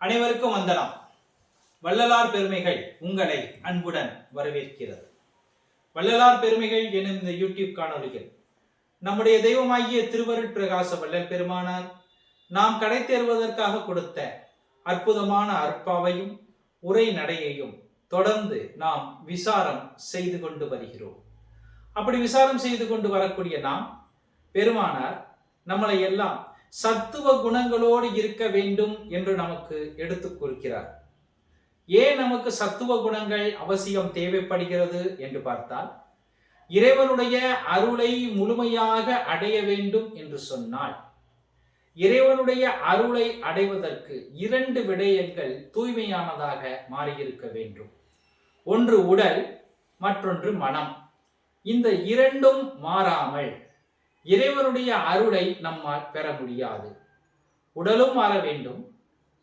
அனைவருக்கும் வந்தனம். வள்ளலார் பெருமைகள் உங்களை அன்புடன் வரவேற்கிறது. வள்ளலார் பெருமைகள் எனும் இந்த யூடியூப் காணொலிகள் நம்முடைய தெய்வமாகிய திருவருட் பிரகாச வள்ளல் பெருமானார் நாம் கடை தேர்வதற்காக கொடுத்த அற்புதமான அற்பாவையும் உரை நடையையும் தொடர்ந்து நாம் விசாரம் செய்து கொண்டு வருகிறோம். அப்படி விசாரம் செய்து கொண்டு வரக்கூடிய நாம் பெருமானார் நம்மளை எல்லாம் சத்துவ குணங்களோடு இருக்க வேண்டும் என்று நமக்கு எடுத்துக் கூறுகிறார். ஏன் நமக்கு சத்துவ குணங்கள் அவசியம் தேவைப்படுகிறது என்று பார்த்தால் இறைவனுடைய அருளை முழுமையாக அடைய வேண்டும் என்று சொன்னால் இறைவனுடைய அருளை அடைவதற்கு இரண்டு விடயங்கள் தூய்மையானதாக மாறியிருக்க வேண்டும். ஒன்று உடல் மற்றொன்று மனம். இந்த இரண்டும் மாறாமல் இறைவனுடைய அருளை நம்மால் பெற முடியாது. உடலும் மாற வேண்டும்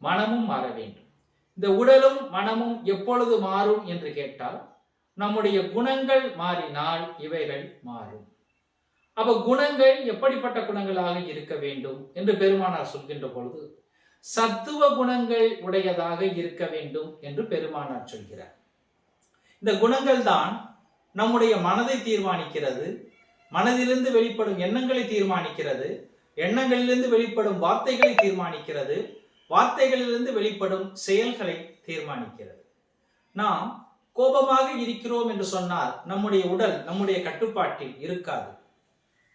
மனமும் மாற வேண்டும். இந்த உடலும் மனமும் எப்பொழுது மாறும் என்று கேட்டால் நம்முடைய குணங்கள் மாறினால் இவைகள் மாறும். அப்ப குணங்கள் எப்படிப்பட்ட குணங்களாக இருக்க வேண்டும் என்று பெருமானார் சொல்கின்ற பொழுது சத்துவ குணங்கள் உடையதாக இருக்க வேண்டும் என்று பெருமானார் சொல்கிறார். இந்த குணங்கள் தான் நம்முடைய மனதை தீர்மானிக்கிறது மனதிலிருந்து வெளிப்படும் எண்ணங்களை தீர்மானிக்கிறது. எண்ணங்களிலிருந்து வெளிப்படும் வார்த்தைகளை தீர்மானிக்கிறது. வார்த்தைகளிலிருந்து வெளிப்படும் செயல்களை தீர்மானிக்கிறது. நாம் கோபமாக இருக்கிறோம் என்று சொன்னால் நம்முடைய உடல் நம்முடைய கட்டுப்பாட்டில் இருக்காது.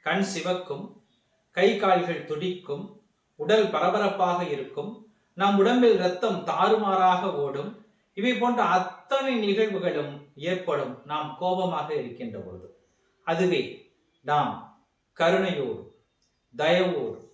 கண் சிவக்கும் கை கால்கள் துடிக்கும் உடல் பரபரப்பாக இருக்கும் நம் உடம்பில் ரத்தம் தாறுமாறாக ஓடும் இவை போன்ற அத்தனை நிகழ்வுகளும் ஏற்படும். நாம் கோபமாக இருக்கின்ற பொழுது. அதுவே நாம் கருணையோடு தயவோடு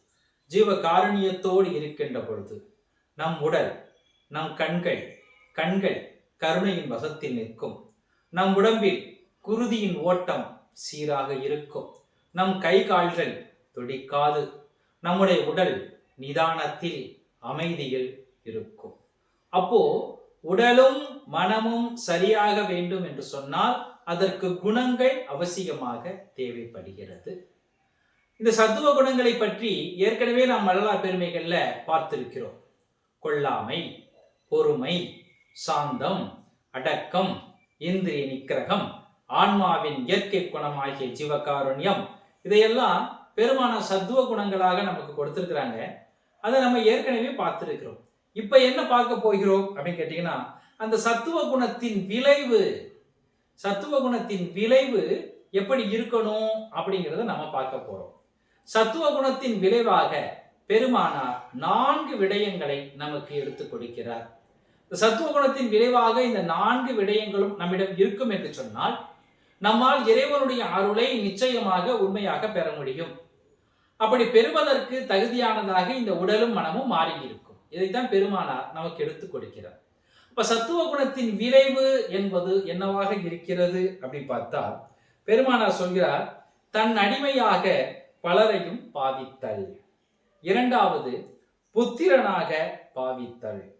ஜீவ காரணியத்தோடு இருக்கின்ற பொழுது நம் உடல் நம் கண்கள் கண்கள் கருணையின் வசத்தில் நிற்கும். நம் உடம்பில் குருதியின் ஓட்டம் சீராக இருக்கும். நம் கை கால்கள் துடிக்காது. நம்முடைய உடல் நிதானத்தில் அமைதியில் இருக்கும். அப்போ உடலும் மனமும் சரியாக வேண்டும் என்று சொன்னால் அதற்கு குணங்கள் அவசியமாக தேவைப்படுகிறது. இந்த சத்துவ குணங்களை பற்றி ஏற்கனவே நாம் வரலாறு பெருமைகள்ல பார்த்திருக்கிறோம். கொள்ளாமை பொறுமை சாந்தம் அடக்கம் இந்திரிய நிக்கிரகம் ஆன்மாவின் இயற்கை குணமாகிய ஜீவகாருண்யம் இதையெல்லாம் பெருமான சத்துவ குணங்களாக நமக்கு கொடுத்திருக்கிறாங்க. அதை நம்ம ஏற்கனவே பார்த்திருக்கிறோம். இப்ப என்ன பார்க்க போகிறோம் அப்படின்னு கேட்டீங்கன்னா அந்த சத்துவ குணத்தின் விளைவு சத்துவ குணத்தின் விளைவு எப்படி இருக்கணும் அப்படிங்கிறத நம்ம பார்க்க போறோம். சத்துவ குணத்தின் விளைவாக பெருமானார் நான்கு விடயங்களை நமக்கு எடுத்துக் கொடுக்கிறார். இந்த சத்துவ குணத்தின் விளைவாக இந்த நான்கு விடயங்களும் நம்மிடம் இருக்கும் என்று சொன்னால் நம்மால் இறைவனுடைய அருளை நிச்சயமாக உண்மையாக பெற முடியும். அப்படி பெறுவதற்கு தகுதியானதாக இந்த உடலும் மனமும் மாறி இருக்கும் இதைத்தான் பெருமானார் நமக்கு எடுத்துக் கொடுக்கிறார். இப்ப சத்துவ குணத்தின் விளைவு என்பது என்னவாக இருக்கிறது அப்படி பார்த்தா பெருமானார் சொல்கிறார் தன் அடிமையாக பலரையும் பாவித்தல். இரண்டாவது புத்திரனாக பாவித்தல்.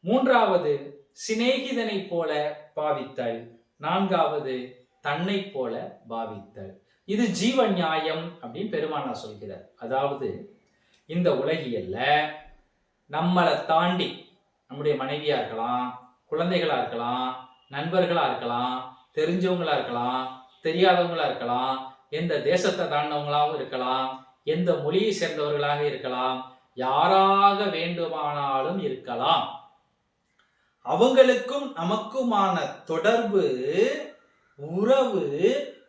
மூன்றாவது சிநேகிதனை போல பாவித்தல். நான்காவது தன்னை போல பாவித்தல். இது ஜீவ நியாயம் அப்படின்னு பெருமானார் சொல்கிறார். அதாவது இந்த உலகியல்ல நம்மளை தாண்டி நம்முடைய மனைவியா இருக்கலாம் குழந்தைகளாக இருக்கலாம் நண்பர்களாக இருக்கலாம் தெரிஞ்சவங்களாக இருக்கலாம் தெரியாதவங்களாக இருக்கலாம் எந்த தேசத்தை தாண்டவங்களாகவும் இருக்கலாம் எந்த மொழியை சேர்ந்தவர்களாக இருக்கலாம் யாராக வேண்டுமானாலும் இருக்கலாம். அவங்களுக்கும் நமக்குமான தொடர்பு உறவு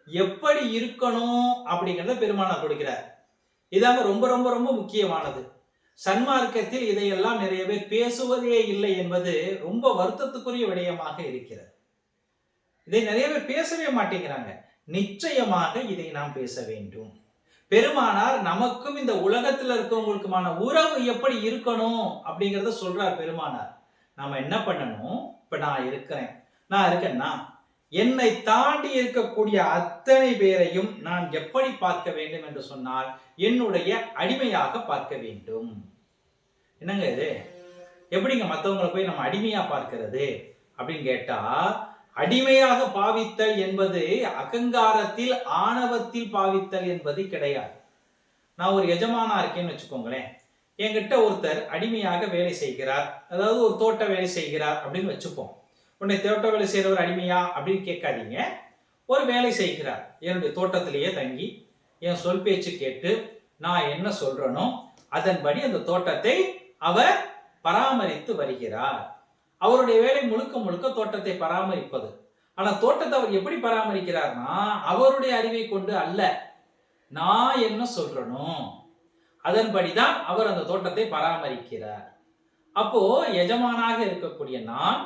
எப்படி இருக்கணும் அப்படிங்கிறத பெருமானார் கொடுக்கிறார். இதாங்க ரொம்ப ரொம்ப ரொம்ப முக்கியமானது. சன்மார்க்கத்தில் இதையெல்லாம் நிறைய பேர் பேசுவதே இல்லை என்பது ரொம்ப வருத்தத்துக்குரிய விடயமாக இருக்கிறது. இதை நிறைய பேர் பேசவே மாட்டேங்கிறாங்க. நிச்சயமாக இதை நாம் பேச வேண்டும். பெருமானார் நமக்கும் இந்த உலகத்தில் இருக்கவங்களுக்குமான உறவு எப்படி இருக்கணும் அப்படிங்கிறத சொல்றார் பெருமானார். நாம என்ன பண்ணணும்? இப்ப நான் இருக்கிறேன். நான் இருக்கேன்னா என்னை தாண்டி இருக்கக்கூடிய அத்தனை பேரையும் நான் எப்படி பார்க்க வேண்டும் என்று சொன்னால் என்னுடைய அடிமையாக பார்க்க வேண்டும். என்னங்க இது? எப்படிங்க மற்றவங்களை போய் நம்ம அடிமையா பார்க்கிறது? அப்படின்னு கேட்டா அடிமையாக பாவித்தல் என்பது அகங்காரத்தில் ஆணவத்தில் பாவித்தல் என்பது கிடையாது. நான் ஒரு எஜமானா இருக்கேன்னு வச்சுக்கோங்களேன். என்கிட்ட ஒருத்தர் அடிமையாக வேலை செய்கிறார். அதாவது ஒரு தோட்ட வேலை செய்கிறார் அப்படின்னு வச்சுப்போம். உன்னை தோட்ட வேலை செய்கிறவர் அடிமையா அப்படின்னு கேட்காதீங்க. ஒரு வேலை செய்கிறார். என்னுடைய தோட்டத்திலேயே தங்கி என் சொல் பேச்சு கேட்டு நான் என்ன சொல்றேனோ அதன்படி அந்த தோட்டத்தை அவர் பராமரித்து வருகிறார். அவருடைய வேலை முழுக்க முழுக்க தோட்டத்தை பராமரிப்பது. ஆனா தோட்டத்தை அவர் எப்படி பராமரிக்கிறார்னா அவருடைய அறிவை கொண்டு அல்ல. நான் என்ன சொல்றனோ அதன்படிதான் அவர் அந்த தோட்டத்தை பராமரிக்கிறார். அப்போ எஜமானாக இருக்கக்கூடிய நான்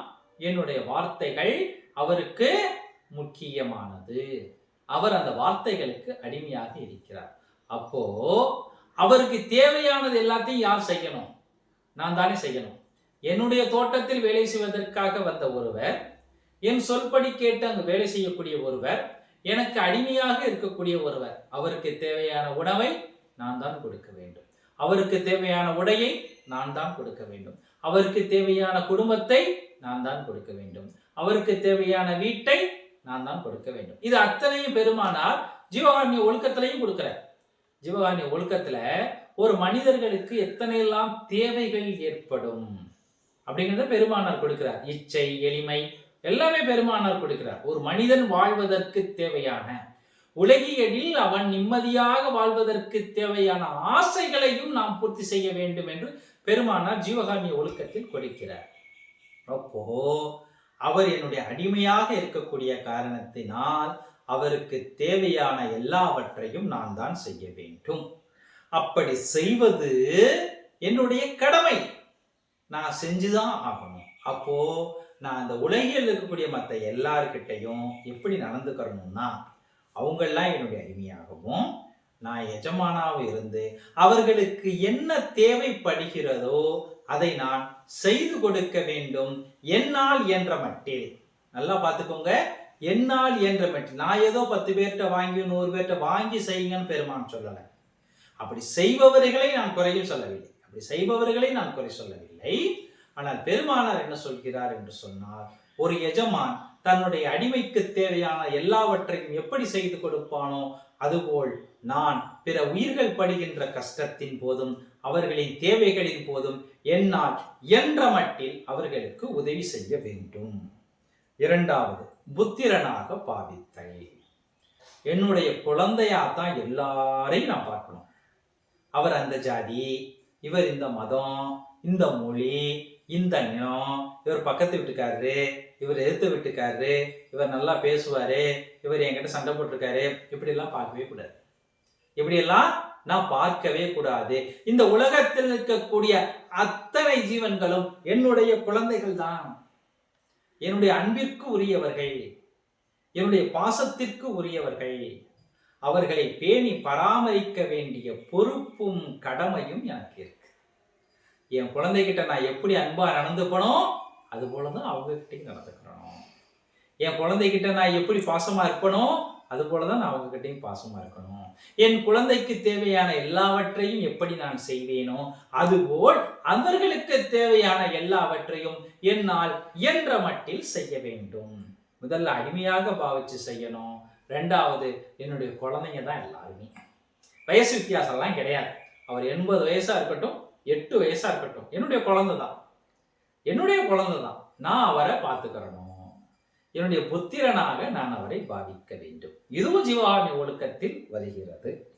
என்னுடைய வார்த்தைகள் அவருக்கு முக்கியமானது. அவர் அந்த வார்த்தைகளுக்கு அடிமையாக இருக்கிறார். அப்போ அவருக்கு தேவையானது எல்லாத்தையும் யார் செய்யணும்? நான் தானே செய்யணும். என்னுடைய தோட்டத்தில் வேலை செய்வதற்காக வந்த ஒருவர் என் சொல்படி கேட்டு அங்கு வேலை செய்யக்கூடிய ஒருவர் எனக்கு அடிமையாக இருக்கக்கூடிய ஒருவர் அவருக்கு தேவையான உணவை நான் தான் கொடுக்க வேண்டும். அவருக்கு தேவையான உடையை நான் தான் கொடுக்க வேண்டும். அவருக்கு தேவையான குடும்பத்தை நான் தான் கொடுக்க வேண்டும். அவருக்கு தேவையான வீட்டை நான் தான் கொடுக்க வேண்டும். இது அத்தனையும் பெருமானார் ஜீவகாரண்ய ஒழுக்கத்திலையும் கொடுக்கிறார். ஜீவகாரண்ய ஒழுக்கத்துல ஒரு மனிதர்களுக்கு எத்தனை எல்லாம் தேவைகள் ஏற்படும்? அப்படிங்கிறத பெருமானார் கொடுக்கிறார். இச்சை எளிமை எல்லாமே பெருமானார் கொடுக்கிறார். ஒரு மனிதன் வாழ்வதற்கு தேவையான உலகியலில் அவன் நிம்மதியாக வாழ்வதற்கு தேவையான ஆசைகளையும் நாம் பூர்த்தி செய்ய வேண்டும் என்று பெருமானார் ஜீவகாமிய ஒழுக்கத்தில் கொடுக்கிறார். அப்போ அவர் என்னுடைய அடிமையாக இருக்கக்கூடிய காரணத்தினால் அவருக்கு தேவையான எல்லாவற்றையும் நான் தான் செய்ய வேண்டும். அப்படி செய்வது என்னுடைய கடமை. நான் செஞ்சுதான் ஆகணும். அப்போ நான் அந்த உலகில் இருக்கக்கூடிய மற்ற எல்லார்கிட்டையும் எப்படி நடந்துக்கிறணும்னா அவங்கெல்லாம் என்னுடைய அடிமையாகவும் நான் எஜமானாவும் இருந்து அவர்களுக்கு என்ன தேவைப்படுகிறதோ அதை நான் செய்து கொடுக்க வேண்டும். என்னால் என்ற மட்டில். நல்லா பார்த்துக்கோங்க. என்னால் என்ற மட்டில். நான் ஏதோ பத்து பேர்கிட்ட வாங்கி நூறு பேர்கிட்ட வாங்கி செய்யுங்கன்னு பெருமான் சொல்லலை. அப்படி செய்பவர்களை நான் குறையும் சொல்லவில்லை. அப்படி செய்பவர்களை நான் குறை சொல்லவில்லை. ஆனால் பெருமானார் என்ன சொல்கிறார் என்று சொன்னார் ஒரு எஜமான் தன்னுடைய அடிமைக்கு தேவையான எல்லாவற்றையும் எப்படி செய்து கொடுப்பானோ அதுபோல் நான் பிற உயிர்கள் படுகின்ற கஷ்டத்தின் போதும் அவர்களின் தேவைகளின் போதும் என்னால் என்ற மட்டில் அவர்களுக்கு உதவி செய்ய வேண்டும். இரண்டாவது புத்திரனாக பாவித்தல். என்னுடைய குழந்தையா தான் எல்லாரையும் நான் பார்க்கணும். அவர் அந்த ஜாதி இவர் இந்த மதம் இந்த மொழி இந்த நிலம் இவர் பக்கத்து வீட்டுக்காரரு இவர் எதிர்த்து வீட்டுக்காரரு இவர் நல்லா பேசுவாரு இவர் என்கிட்ட சண்டை போட்டிருக்காரு இப்படி எல்லாம் பார்க்கவே கூடாது. இப்படியெல்லாம் நான் பார்க்கவே கூடாது. இந்த உலகத்தில் இருக்கக்கூடிய அத்தனை ஜீவன்களும் என்னுடைய குழந்தைகள் தான். என்னுடைய அன்பிற்கு உரியவர்கள். என்னுடைய பாசத்திற்கு உரியவர்கள். அவர்களை பேணி பராமரிக்க வேண்டிய பொறுப்பும் கடமையும் எனக்கு இருக்கு. என் குழந்தைகிட்ட நான் எப்படி அன்பா நடந்துக்கணும் அது போலதான் அவங்க கிட்டையும் நடந்துக்கணும். என் குழந்தைகிட்ட நான் எப்படி பாசமா இருப்பனோ அதுபோல தான் நான் அவங்ககிட்டையும் பாசமாக இருக்கணும். என் குழந்தைக்கு தேவையான எல்லாவற்றையும் எப்படி நான் செய்வேனோ அதுபோல் அவர்களுக்கு தேவையான எல்லாவற்றையும் என்னால் இயன்ற மட்டில் செய்ய வேண்டும். முதல்ல அடிமையாக பாவிச்சு செய்யணும். ரெண்டாவது என்னுடைய குழந்தைங்க தான் எல்லாருமே. வயசு வித்தியாசம்லாம் கிடையாது. அவர் எண்பது வயசாக இருக்கட்டும் எட்டு வயசாக இருக்கட்டும் என்னுடைய குழந்தை தான் என்னுடைய குழந்தை தான் நான் அவரை பார்த்துக்கிறணும். என்னுடைய புத்திரனாக நான் அவரை பாவிக்க வேண்டும். இதுவும் ஜீவாமி ஒழுக்கத்தில் வருகிறது.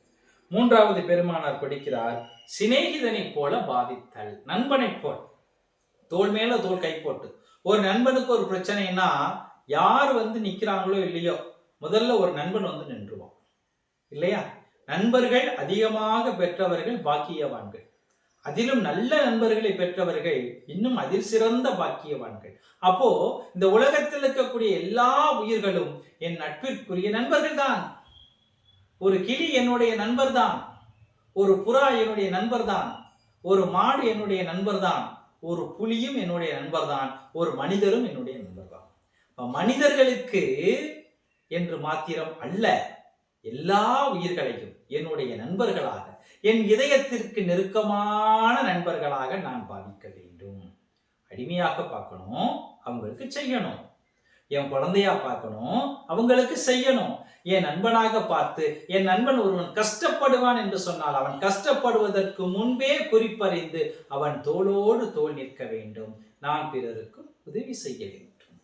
மூன்றாவது பெருமானார் கொடுக்கிறார் சிநேகிதனைப் போல பாவித்தல் நண்பனைப் போல். தோல் மேல தோல் கை போட்டு. ஒரு நண்பனுக்கு ஒரு பிரச்சனைனா யார் வந்து நிக்கிறாங்களோ இல்லையோ முதல்ல ஒரு நண்பன் வந்து நின்றுவான். இல்லையா? நண்பர்கள் அதிகமாக பெற்றவர்கள் பாக்கியவான்கள். அதிலும் நல்ல நண்பர்களை பெற்றவர்கள் இன்னும் அதில் சிறந்த பாக்கியவான்கள். அப்போ இந்த உலகத்தில் இருக்கக்கூடிய எல்லா உயிர்களும் என் நட்பிற்குரிய நண்பர்கள் தான் ஒரு கிளி என்னுடைய நண்பர் தான் ஒரு புறா என்னுடைய நண்பர் தான் ஒரு மாடு என்னுடைய நண்பர் தான் ஒரு புலியும் என்னுடைய நண்பர் தான் ஒரு மனிதரும் என்னுடைய நண்பர் தான் மனிதர்களுக்கு என்று மாத்திரம் அல்ல எல்லா உயிர்களையும். என்னுடைய நண்பர்களாக என் இதயத்திற்கு நெருக்கமான நண்பர்களாக நான் பாவிக்க வேண்டும். அடிமையாக பார்க்கணும் அவங்களுக்கு செய்யணும். என் குழந்தையா பார்க்கணும் அவங்களுக்கு செய்யணும். என் நண்பனாக பார்த்து என் நண்பன் ஒருவன் கஷ்டப்படுவான் என்று சொன்னால் அவன் கஷ்டப்படுவதற்கு முன்பே குறிப்பறிந்து அவன் தோளோடு தோள் நிற்க வேண்டும். நான் பிறருக்கு உதவி செய்ய வேண்டும்.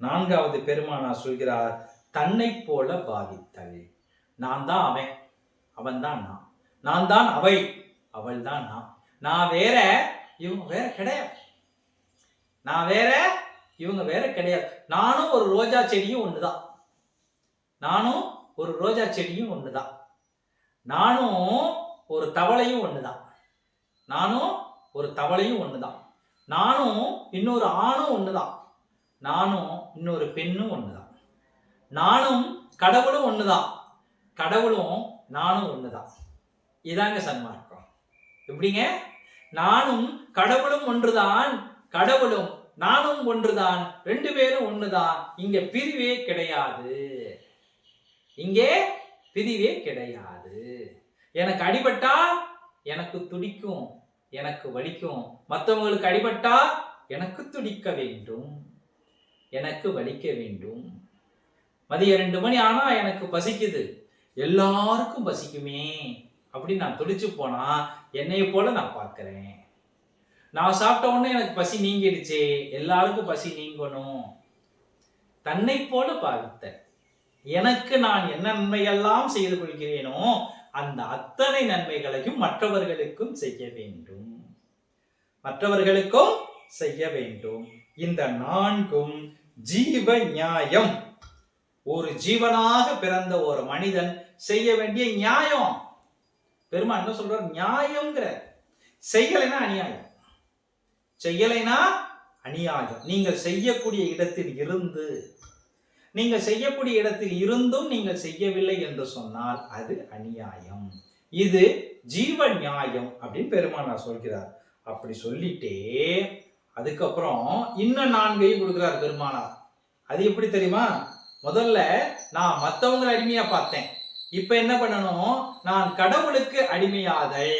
நான்காவது பெருமானா சொல்கிறார் தன்னை போல பாவித்தல். நான் தான் அவன். அவன் தான் நான். நான் தான் அவள் அவள் தான் நான். நான் வேற இவங்க வேற கிடையாது. நான் வேற இவங்க வேற கிடையாது. நானும் ஒரு ரோஜா செடியும் ஒண்ணுதான். நானும் ஒரு ரோஜா செடியும் ஒண்ணுதான். நானும் ஒரு தவளையும் ஒண்ணுதான். நானும் ஒரு தவளையும் ஒண்ணுதான். நானும் இன்னொரு ஆணும் ஒண்ணுதான். நானும் இன்னொரு பெண்ணும் ஒண்ணுதான். நானும் கடவுளும் ஒண்ணுதான். கடவுளும் நானும் ஒண்ணுதான். இதாங்க சன்மார்க்கம். எப்படிங்க? நானும் கடவுளும் ஒன்றுதான் கடவுளும் நானும் ஒன்றுதான் ரெண்டு பேரும் ஒண்ணுதான். இங்க பிரிவே கிடையாது. இங்கே பிரிவே கிடையாது. எனக்கு அடிபட்டா எனக்கு துடிக்கும் எனக்கு வலிக்கும். மற்றவங்களுக்கு அடிபட்டா எனக்கு துடிக்க வேண்டும் எனக்கு வலிக்க வேண்டும். மதியம் ரெண்டு மணி ஆனா எனக்கு பசிக்குது. எல்லாருக்கும் பசிக்குமே. அப்படின்னு நான் துடிச்சு போனா என்னைய போல நான் பார்க்குறேன். நான் சாப்பிட்ட உடனே எனக்கு பசி நீங்கிடுச்சு. எல்லாருக்கும் பசி நீங்கணும். தன்னை போல பார்த்த எனக்கு நான் என்ன நன்மையெல்லாம் செய்து கொள்கிறேனோ அந்த அத்தனை நன்மைகளையும் மற்றவர்களுக்கும் செய்ய வேண்டும். மற்றவர்களுக்கும் செய்ய வேண்டும். இந்த நான்கும் ஜீவ நியாயம். ஒரு ஜீவனாக பிறந்த ஒரு மனிதன் செய்ய வேண்டிய நியாயம். பெருமா என்ன சொல்றார்? நியாயம்ங்கிற. செய்யலைன்னா அநியாயம். செய்யலைனா அநியாயம். நீங்கள் செய்யக்கூடிய இடத்தில் இருந்து நீங்கள் செய்யக்கூடிய இடத்தில் இருந்தும் நீங்கள் செய்யவில்லை என்று சொன்னால் அது அநியாயம். இது ஜீவ நியாயம் அப்படின்னு பெருமானார் சொல்கிறார். அப்படி சொல்லிட்டே அதுக்கப்புறம் இன்னும் நான்கையும் கொடுக்கிறார் பெருமானார். அது எப்படி தெரியுமா? முதல்ல நான் மற்றவங்களை அடிமையா பார்த்தேன். இப்ப என்ன பண்ணணும்? நான் கடவுளுக்கு அடிமையாதை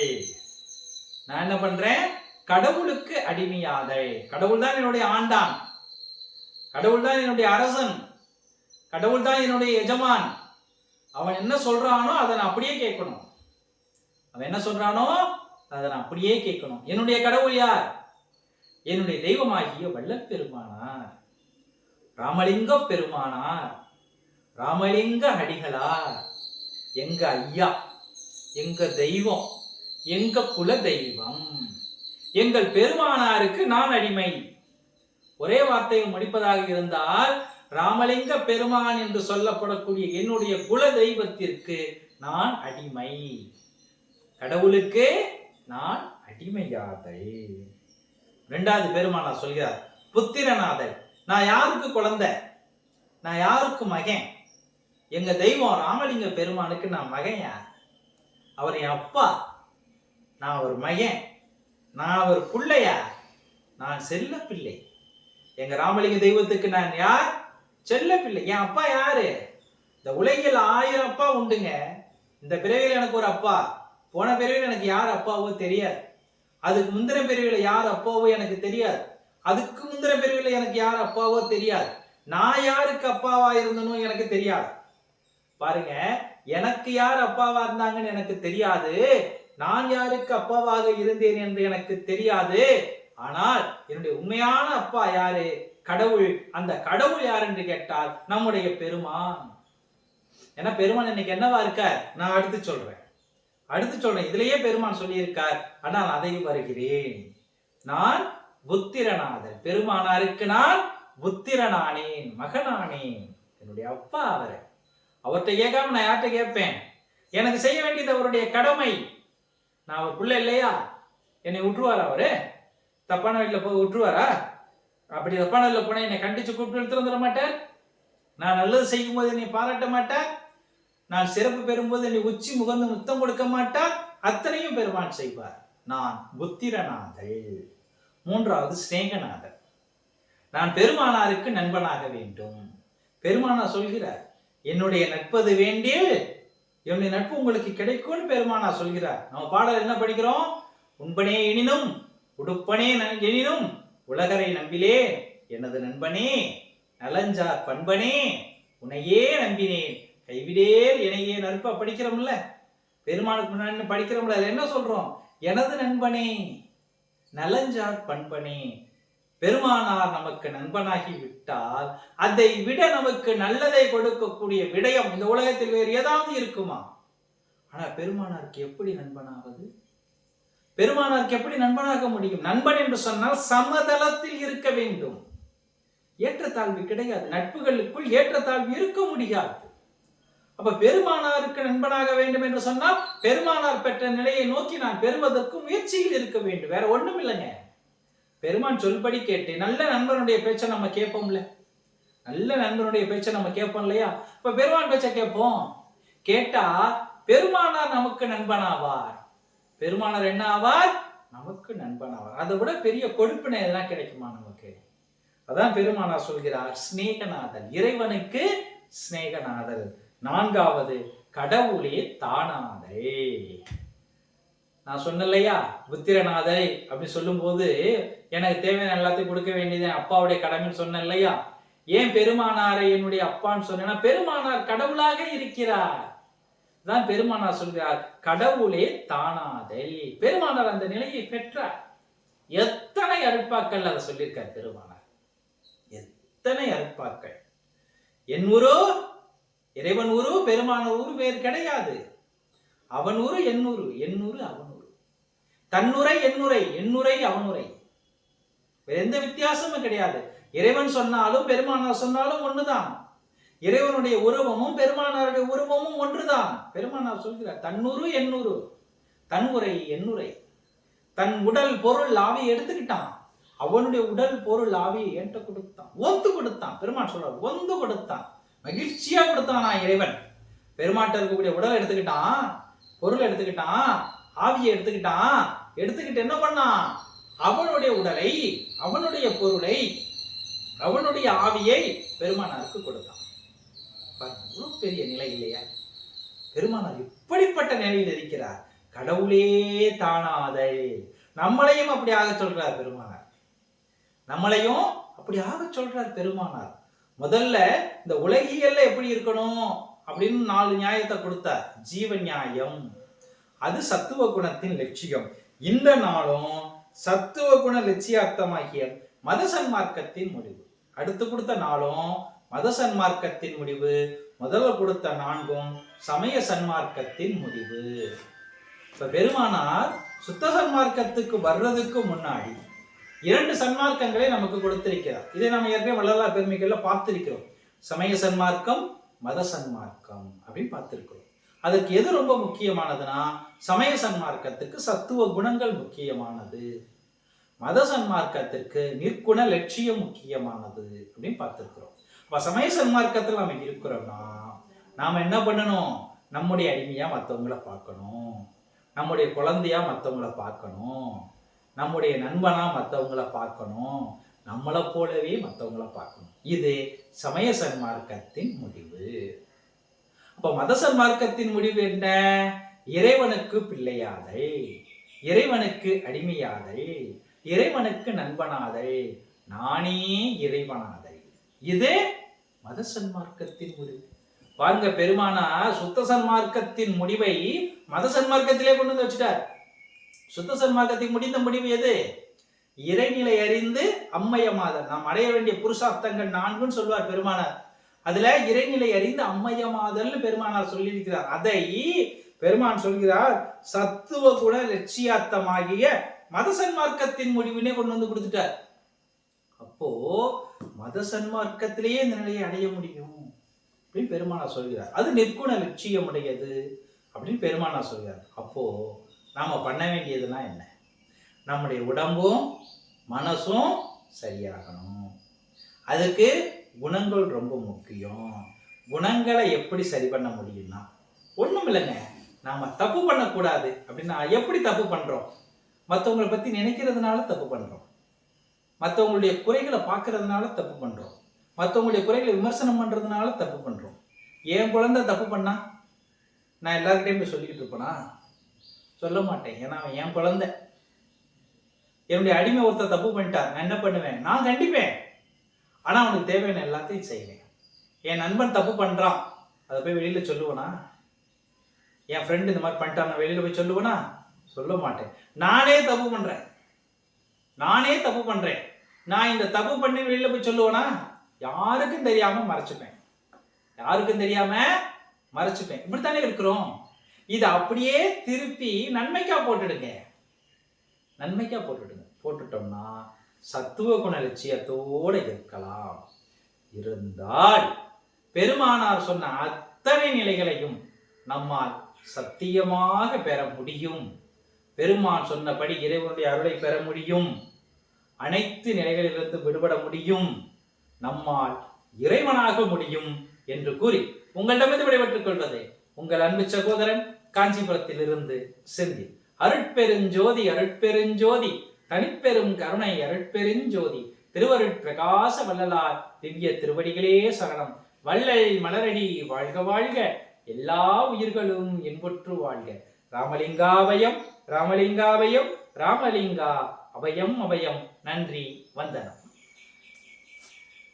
நான் என்ன பண்றேன்? கடவுளுக்கு அடிமையாதை கடவுள் தான் என்னுடைய ஆண்டான். கடவுள் தான் என்னுடைய அரசன். கடவுள் தான் என்னுடைய எஜமான். அவன் என்ன சொல்றானோ அதை நான் அப்படியே கேட்கணும். அவன் என்ன சொல்றானோ அதை நான் அப்படியே கேட்கணும். என்னுடைய கடவுள் யார்? என்னுடைய தெய்வமாகிய வல்லப்பெருமானார். ராமலிங்க பெருமானார் ராமலிங்க அடிகளார் எங்க ஐயா எங்க தெய்வம் எங்க குல தெய்வம் எங்கள் பெருமானாருக்கு நான் அடிமை. ஒரே வார்த்தையை முடிப்பதாக இருந்தால் ராமலிங்க பெருமான் என்று சொல்லப்படக்கூடிய என்னுடைய குல தெய்வத்திற்கு நான் அடிமை. கடவுளுக்கு நான் அடிமையாதை. ரெண்டாவது பெருமானார் சொல்கிறார் புத்திரநாதன் நான் யாருக்கு குழந்தை? நான் யாருக்கு மகன்? எங்க தெய்வம் ராமலிங்க பெருமானுக்கு நான் மகன்யா அவர் என் அப்பா. நான் ஒரு மகன். நான் ஒரு பிள்ளையா? நான் செல்ல பிள்ளை. எங்க ராமலிங்க தெய்வத்துக்கு நான் யார்? செல்ல பிள்ளை. என் அப்பா யாரு? இந்த உலகில் ஆயிரம் அப்பா உண்டுங்க. இந்த பிறவியில் எனக்கு ஒரு அப்பா. போன பிறவியில் எனக்கு யார் அப்பாவோ தெரியாது. அதுக்கு முந்தின பிறவியில் யார் அப்பாவோ எனக்கு தெரியாது. அதுக்கு முந்தின பிரிவில் எனக்கு யார் அப்பாவோ தெரியாது. நான் யாருக்கு அப்பாவா இருந்தனோ எனக்கு தெரியாது. பாருங்க எனக்கு யார் அப்பாவா இருந்தாங்கன்னு எனக்கு தெரியாது. நான் யாருக்கு அப்பாவாக இருந்தேன் என்று எனக்கு தெரியாது. ஆனால் என்னுடைய உண்மையான அப்பா யாரு? கடவுள். அந்த கடவுள் யார் என்று கேட்டால் நம்முடைய பெருமான். ஏன்னா பெருமான் இன்னைக்கு என்னவா இருக்கார்? நான் அடுத்து சொல்றேன். அடுத்து சொல்றேன். இதுலயே பெருமான் சொல்லியிருக்கார். ஆனால் அதை வருகிறேன். நான் புத்திரநாதன் பெருமானாருக்கு நான் புத்திரனானேன் மகனானேன். என்னுடைய அப்பா அவரை. அவர்கிட்ட கேட்காம நான் யார்கிட்ட கேட்பேன்? எனக்கு செய்ய வேண்டியது அவருடைய கடமை. நான் அவர் பிள்ளை இல்லையா? என்னை விட்டுருவாரா அவரு? தப்பான வீட்டில் போய் விட்டுருவாரா? அப்படி தப்பான வீட்டில் போனால் என்னை கண்டிச்சு கூப்பிட்டு எடுத்து வந்துட மாட்டார்? நான் நல்லது செய்யும் போது என்னை பாராட்ட மாட்டார்? நான் சிறப்பு பெறும்போது என்னை உச்சி முகந்து முத்தம் கொடுக்க மாட்டார்? அத்தனையும் பெருமான் செய்வார். நான் புத்திரநாதல் மூன்றாவது சிநேகநாதர். நான் பெருமானாருக்கு நண்பனாக வேண்டும். பெருமானார் சொல்கிறார் என்னுடைய நட்பது வேண்டிய என்னுடைய நட்பு உங்களுக்கு கிடைக்கும்னு பெருமானா சொல்கிறார். நம்ம பாடல் என்ன படிக்கிறோம்? உண்பனே எனினும் உடுப்பனே எனினும் உலகரை நம்பிலே எனது நண்பனே நலஞ்சார் பண்பனே உன்னையே நம்பினேன். கைவிடேல் இணையே நட்பா படிக்கிறோம்ல? பெருமானுக்கு முன்னாடி படிக்கிறோம்ல அதில் என்ன சொல்றோம்? எனது நண்பனே நலஞ்சார் பண்பனே பெருமானார் நமக்கு நண்பனாகி விட்டால் அதை விட நமக்கு நல்லதை கொடுக்கக்கூடிய விடயம் இந்த உலகத்தில் வேறு ஏதாவது இருக்குமா? ஆனா பெருமானாருக்கு எப்படி நண்பனாவது? பெருமானாருக்கு எப்படி நண்பனாக முடியும்? நண்பன் என்று சொன்னால் சமதளத்தில் இருக்க வேண்டும். ஏற்றத்தாழ்வு கிடையாது. நட்புகளுக்குள் ஏற்றத்தாழ்வு இருக்க முடியாது. அப்ப பெருமானாருக்கு நண்பனாக வேண்டும் என்று சொன்னால் பெருமானார் பெற்ற நிலையை நோக்கி நான் பெறுவதற்கு முயற்சியில் இருக்க வேண்டும். வேற ஒண்ணும் இல்லைங்க. பெருமான் சொல்படி கேட்டு நல்ல நண்பனுடைய பேச்சை நம்ம கேட்போம்ல. நல்ல நண்பனுடைய பேச்சை நம்ம கேட்போம் இல்லையா? இப்ப பெருமான் பேச்சை கேட்போம். கேட்டா பெருமானார் நமக்கு நண்பனாவார். பெருமானார் என்ன ஆவார்? நமக்கு நண்பனாவார். அதை விட பெரிய கொடுப்பினை எதனா கிடைக்குமா நமக்கு? அதான் பெருமானார் சொல்கிறார் ஸ்நேகநாதன். இறைவனுக்கு ஸ்நேகநாதன் நான்காவது கடவுளே தானாதே. நான் சொன்னேன் இல்லையா புத்திரநாதை அப்படி சொல்லும்போது எனக்கு தேவையான எல்லாத்தையும் கொடுக்க வேண்டியது அப்பாவுடைய கடமைன்னு சொன்னேன் இல்லையா ஏன் பெருமானாரை என்னுடைய அப்பான்னு சொன்னேன்னா பெருமானார் கடவுளாக இருக்கிறார். தான் பெருமானார் சொல்கிறார் கடவுளே தானாதை. பெருமானார் அந்த நிலையை பெற்றார். எத்தனை அருட்பாக்கள் அதை சொல்லியிருக்கார் பெருமானார். எத்தனை அருட்பாக்கள். என் ஊரோ இறைவன் ஊரு பெருமான ஊரு வேறு கிடையாது. அவன் ஊரு எண்ணூறு எண்ணூறு அவன் ஊரு தன்னுரை எண்ணுரை எண்ணுரை அவனுரை வேற எந்த வித்தியாசமும் கிடையாது. இறைவன் சொன்னாலும் பெருமானார் சொன்னாலும் ஒண்ணுதான். இறைவனுடைய உருவமும் பெருமானாருடைய உருவமும் ஒன்றுதான். பெருமானார் சொல்கிறார் தன்னூறு எண்ணூறு தன் உரை எண்ணுரை தன் உடல் பொருள் ஆவி எடுத்துக்கிட்டான். அவனுடைய உடல் பொருள் ஆவி என்கிட்ட கொடுத்தான். ஒந்து கொடுத்தான். பெருமான் சொல்றார் ஒந்து கொடுத்தான். மகிழ்ச்சியா கொடுத்தான் இறைவன். பெருமாட்ட இருக்கக்கூடிய உடலை எடுத்துக்கிட்டான் பொருள் எடுத்துக்கிட்டான் ஆவியை எடுத்துக்கிட்டான் எடுத்துக்கிட்டு என்ன பண்ணான்? அவனுடைய உடலை அவனுடைய பொருளை அவனுடைய ஆவியை பெருமானாருக்கு கொடுத்தான். பாருங்க, பெரிய நிலை இல்லையா? பெருமானார் இப்படிப்பட்ட நிலையில் இருக்கிறார். கடவுளே தானாதை. நம்மளையும் அப்படி ஆக சொல்றார் பெருமானார். நம்மளையும் அப்படி ஆக சொல்றார் பெருமானார். முதல்ல இந்த உலகியல்ல எப்படி இருக்கணும் அப்படின்னு நாலு நியாயத்தை கொடுத்தார். ஜீவ நியாயம் அது சத்துவ குணத்தின் லட்சியம். இந்த நாளும் சத்துவ குண லட்சியார்த்தமாகிய மத சன்மார்க்கத்தின் முடிவு. அடுத்து கொடுத்த நாளும் மத சன்மார்க்கத்தின் முடிவு. முதல்ல கொடுத்த நான்கும் சமய சன்மார்க்கத்தின் முடிவு. இப்ப பெருமானார் சுத்த சன்மார்க்கத்துக்கு வர்றதுக்கு முன்னாடி இரண்டு சன்மார்க்கங்களை நமக்கு கொடுத்திருக்கிறார். இதை நம்ம ஏற்கனவே வள்ளலார் பெருமைகள்ல பார்த்திருக்கிறோம். சமய சன்மார்க்கம் மத சன்மார்க்கம் அப்படின்னு பார்த்திருக்கிறோம். அதற்கு எது ரொம்ப முக்கியமானதுன்னா சமய சன்மார்க்கத்துக்கு சத்துவ குணங்கள் முக்கியமானது. மத சன்மார்க்கத்திற்கு நிற்குண லட்சியம் முக்கியமானது அப்படின்னு பார்த்திருக்கிறோம். அப்ப சமய சன்மார்க்கத்தில் நம்ம இருக்கிறோம்னா நாம என்ன பண்ணணும்? நம்முடைய அடிமையா மற்றவங்கள பார்க்கணும். நம்முடைய குழந்தையா மற்றவங்கள பார்க்கணும். நம்முடைய நண்பனா மற்றவங்கள பார்க்கணும். நம்மளை போலவே மற்றவங்கள பார்க்கணும். இது சமய சன்மார்க்கத்தின் முடிவு. அப்ப மத சன்மார்க்கத்தின் முடிவு என்ன? இறைவனுக்கு பிள்ளையாதை இறைவனுக்கு அடிமையாதை இறைவனுக்கு நண்பனாதை நானே இறைவனாதை இது மத சன்மார்க்கத்தின் முடிவு. பாருங்க பெருமானா சுத்த சன்மார்க்கத்தின் முடிவை மத சன்மார்க்கத்திலே கொண்டு வந்து வச்சுட்டார். சுத்த சன்மார்க்கத்துக்கு முடிந்த முடிவு எது? இறைநிலை அறிந்து அம்மையமாதல். நாம் அடைய வேண்டிய புருஷார்த்தங்கள் நான்குன்னு சொல்வார் பெருமானார். அதுல இறைநிலை அறிந்து அம்மையமாதல்னு பெருமானார் சொல்லியிருக்கிறார். அதை பெருமான் சொல்கிறார் சத்துவ குண லட்சியார்த்தமாகிய மத சன்மார்க்கத்தின் முடிவினே கொண்டு வந்து கொடுத்துட்டார். அப்போ மத சன்மார்க்கத்திலேயே இந்த நிலையை அடைய முடியும் அப்படின்னு பெருமானா சொல்கிறார். அது நிற்குண லட்சியம் உடையது அப்படின்னு பெருமானா சொல்கிறார். அப்போ நாம் பண்ண வேண்டியதுலாம் என்ன? நம்முடைய உடம்பும் மனசும் சரியாகணும். அதுக்கு குணங்கள் ரொம்ப முக்கியம். குணங்களை எப்படி சரி பண்ண முடியும்னா ஒன்றும் இல்லைங்க. நாம் தப்பு பண்ணக்கூடாது. அப்படின்னா எப்படி தப்பு பண்ணுறோம் மற்றவங்களை பற்றி நினைக்கிறதுனால தப்பு பண்ணுறோம் மற்றவங்களுடைய குறைகளை பார்க்கறதுனால தப்பு பண்ணுறோம் மற்றவங்களுடைய குறைகளை விமர்சனம் பண்ணுறதுனால தப்பு பண்ணுறோம் என் குழந்தை தப்பு பண்ணா? நான் எல்லாருக்கிட்டையும் போய் சொல்லிக்கிட்டு இருப்பேனா? சொல்ல மாட்டேன். ஏன்னா அவன் என் குழந்தை. என்னுடைய அடிமை ஒருத்தர் தப்பு பண்ணிட்டார் நான் என்ன பண்ணுவேன்? நான் கண்டிப்பேன். ஆனால் அவனுக்கு தேவையான எல்லாத்தையும் செய்வேன். என் நண்பன் தப்பு பண்ணுறான் அதை போய் வெளியில் சொல்லுவேனா? என் ஃப்ரெண்டு இந்த மாதிரி பண்ணிட்டான் நான் வெளியில் போய் சொல்லுவேனா? சொல்ல மாட்டேன். நானே தப்பு பண்ணுறேன் நானே தப்பு பண்ணுறேன் நான் இந்த தப்பு பண்ணி வெளியில் போய் சொல்லுவேனா? யாருக்கும் தெரியாமல் மறைச்சிப்பேன். யாருக்கும் தெரியாமல் மறைச்சிப்பேன். இப்படித்தானே இருக்கிறோம்? இதை அப்படியே திருப்பி நன்மைக்கா போட்டுடுங்க. நன்மைக்கா போட்டுடுங்க. போட்டுட்டோம்னா சத்துவ குண லட்சியத்தோடு இருக்கலாம். இருந்தால் பெருமானார் சொன்ன அத்தனை நிலைகளையும் நம்மால் சத்தியமாக பெற முடியும். பெருமான் சொன்னபடி இறைவனுடைய அருளை பெற முடியும். அனைத்து நிலைகளிலிருந்து விடுபட முடியும். நம்மால் இறைவனாக முடியும் என்று கூறி உங்களிடமிருந்து விடைபெற்றுக் கொள்வது. உங்கள் அன்பு சகோதரன் காஞ்சிபுரத்திலிருந்து செந்தில் அருட்பெருஞ்சோதி அருட்பெருஞ்சோதி தனிப்பெரும் கருணை அருட்பெருஞ்சோதி திருவருட் பிரகாச வள்ளலார் திவ்ய திருவடிகளே சரணம். வள்ளல் மலரடி வாழ்க வாழ்க. எல்லா உயிர்களும் இன்புற்று வாழ்க. ராமலிங்காபயம் ராமலிங்காபயம் ராமலிங்கா அபயம் அபயம். நன்றி வந்தனம்.